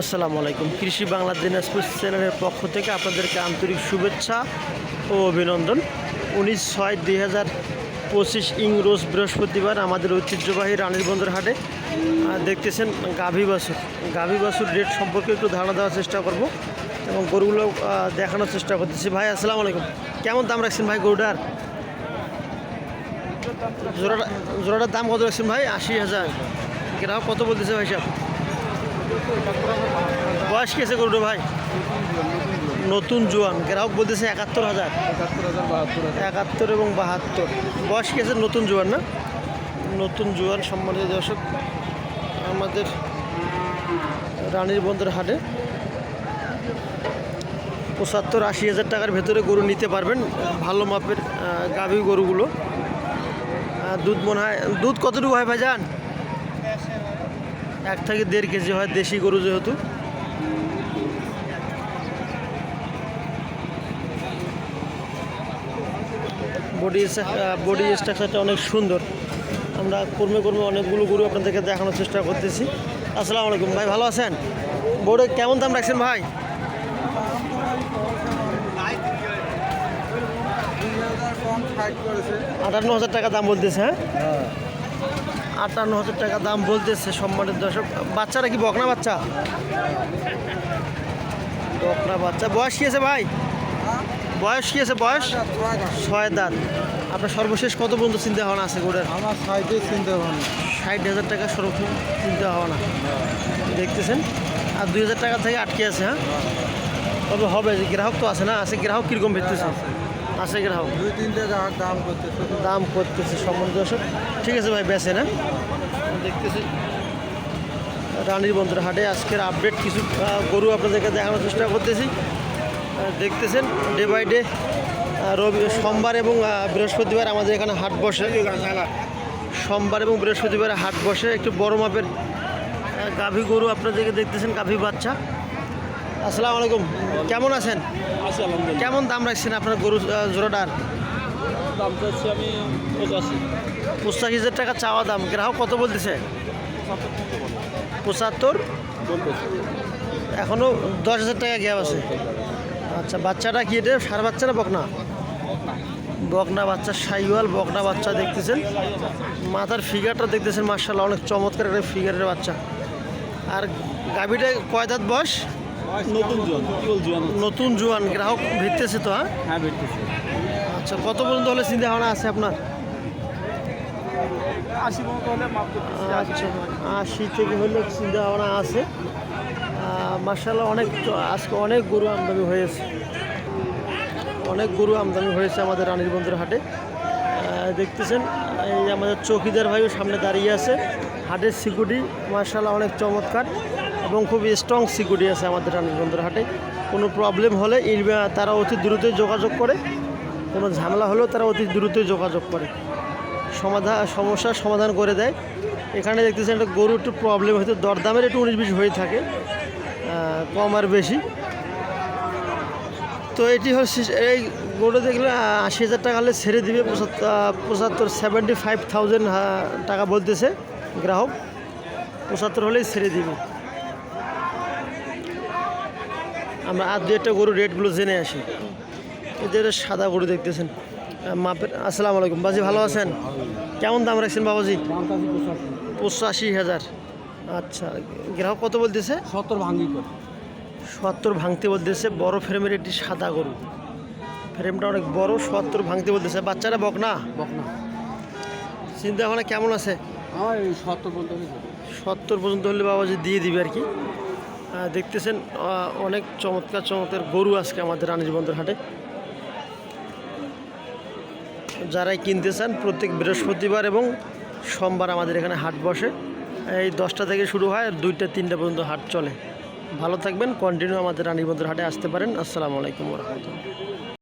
আসসালামু আলাইকুম। কৃষি বাংলা দিনাজপুর চ্যানেলের পক্ষ থেকে আপনাদেরকে আন্তরিক শুভেচ্ছা ও অভিনন্দন। উনিশ ছয় দুই হাজার পঁচিশ ইং রোজ বৃহস্পতিবার আমাদের ঐতিহ্যবাহী রানীর বন্দর হাটে দেখতেছেন গাভী বাসুর গাভী বাসুর রেট সম্পর্কে একটু ধারণা দেওয়ার চেষ্টা করব এবং গরুগুলো দেখানোর চেষ্টা করতেছি। ভাই, আসসালামু আলাইকুম। কেমন দাম রাখছেন ভাই গরুটার? জোড়াটা জোড়াটার দাম কত রাখছেন ভাই? আশি হাজার। গ্রাহক কত বলতেছে ভাই সাহেব? বয়স কি আছে গরুটা ভাই? নতুন জোয়ান, গ্রাহক বলতেছে একাত্তর হাজার। একাত্তর এবং বাহাত্তর। বয়স কি আছে নতুন জোয়ান না? নতুন জোয়ান সম্মানিত দর্শক, আমাদের রানীর বন্দর হাটে পঁচাত্তর আশি হাজার টাকার ভেতরে গরু নিতে পারবেন। ভালো মাপের গাভী গরুগুলো। দুধ মনে হয়, দুধ কতটুকু হয় ভাইজান? এক থেকে দেড় কেজি হয় দেশি গরু যেহেতু। বডি বডি স্ট্রাকচারটা অনেক সুন্দর। আমরা কর্মে কর্মে অনেকগুলো গরু আপনাদেরকে দেখানোর চেষ্টা করতেছি। আসসালামু আলাইকুম। ভাই, ভালো আছেন? বোর্ডে কেমন দাম রাখছেন ভাই? আটান্ন হাজার টাকা দাম বলতেছে হ্যাঁ। আটান্ন হাজার টাকা দাম বলতেছে সম্মানের দর্শক। বাচ্চারা কি বকনা বাচ্চা? বকনা বাচ্চা। বয়স কি আছে ভাই? বয়স কি আছে বয়স? ছয় দাঁত। আপনার সর্বশেষ কত পর্যন্ত চিন্তা ভাবনা আছে গোড়ের আমার সাইডে চিন্তা ভাবনা ষাট হাজার টাকা সর্বশেষ চিন্তা ভাবনা দেখতেছেন? আর দুই হাজার টাকা থেকে আটকে আছে হ্যাঁ? তবে হবে যে গ্রাহক তো আছে না আছে গ্রাহক কীরকম ভেটতেছে আছে গ্রাহক দুই তিনটে গ্রাহক দাম করতেছে। দাম করতেছে সম্বন্ধ ঠিক আছে ভাই বেছে না দেখতেছি। রানীর বন্দর হাটে আজকের আপডেট কিছু গরু আপনাদেরকে দেখানোর চেষ্টা করতেছি। দেখতেছেন ডে বাই ডে রবি সোমবার এবং বৃহস্পতিবার আমাদের এখানে হাট বসে। সোমবার এবং বৃহস্পতিবার হাট বসে। একটু বড় মাপের গাভী গরু আপনাদেরকে দেখতেছেন গাভী বাচ্চা। আসসালামু আলাইকুম। কেমন আছেন? কেমন দাম রাখছেন আপনার গরু জোড়াটার? দাম চাচ্ছি আমি পঁচাশি। পঁচাশি হাজার টাকা চাওয়া দাম। গ্রাহক কত বলতেছে? পঁচাত্তর। এখনও দশ হাজার টাকা গ্যাপ আছে। আচ্ছা বাচ্চাটা কি এটা? সার বাচ্চা না বকনা? বকনা বাচ্চা সাইওয়াল বকনা বাচ্চা দেখতেছেন। মাথার ফিগারটা দেখতেছেন মার্শাল্লাহ অনেক চমৎকার একটা ফিগারের বাচ্চা। আর গাভীটা কয় দাঁত বয়স? নতুন জোয়ান কেবল জোয়ান নতুন জোয়ান গ্রাহক ভিড়তেছে তো হ্যাঁ? হ্যাঁ বেরতেছে আচ্ছা কত পর্যন্ত হলে চিন্তা ভাবনা আছে আপনার? আশি হলে আচ্ছা আশি থেকে হলে চিন্তা ভাবনা আছে। মার্শাল্লাহ অনেক আজকে অনেক গরু আমদানি হয়েছে। অনেক গরু আমদানি হয়েছে আমাদের রানীর বন্দর হাটে। দেখতেছেন এই আমাদের চৌকিদার ভাইও সামনে দাঁড়িয়ে আছে। হাটের সিকিউরিটি মার্শাল্লাহ অনেক চমৎকার। এবং খুব স্ট্রং সিকিউরিটি আছে আমাদের বন্দর হাটে। কোনো প্রবলেম হলে তারা অতি দ্রুতই যোগাযোগ করে। কোনো ঝামেলা হলেও তারা অতি দ্রুতই যোগাযোগ করে। সমাধান সমস্যার সমাধান করে দেয়। এখানে দেখতেছেন একটা গরু একটু প্রবলেম হয়তো দরদামের একটু উনিশ বিশ হয়ে থাকে। কম আর বেশি। তো এটি হচ্ছে এই গরু দেখলে আশি হাজার টাকা হলে ছেড়ে দিবে। পঁচাত্তর পঁচাত্তর সেভেন্টি ফাইভ থাউজেন্ড টাকা বলতেছে গ্রাহক। পঁচাত্তর হলেই ছেড়ে দিবে। আমরা আর দু একটা গরু রেটগুলো জেনে আসি। এদের সাদা গরু দেখতেছেন। মাপের আসসালামু আলাইকুম। বাজি ভালো আছেন? কেমন দাম রাখছেন বাবাজি? পঁচাশি হাজার। আচ্ছা গ্রাহক কত বলতেছে? সত্তর করে। সত্তর ভাঙতে বলতেছে বড় ফ্রেমের একটি সাদা গরু। ফ্রেমটা অনেক বড় সত্তর ভাঙতে বলতেছে। বাচ্চারা বক না বকনা। চিন্তা ভাবনা কেমন আছে? সত্তর পর্যন্ত হলে বাবাজি দিয়ে দিবে আর কি। দেখতেছেন অনেক চমৎকার চমৎকার গরু আজকে আমাদের রানীর বন্দর হাটে। যারাই কিনতে চান, প্রত্যেক বৃহস্পতিবার এবং সোমবার আমাদের এখানে হাট বসে। এই দশটা থেকে শুরু হয়, আর দুইটা, তিনটা পর্যন্ত হাট চলে। ভালো থাকবেন, কন্টিনিউ আমাদের রানীবন্দর হাটে আসতে পারেন। আসসালামু আলাইকুম রহমতুল্লাহ।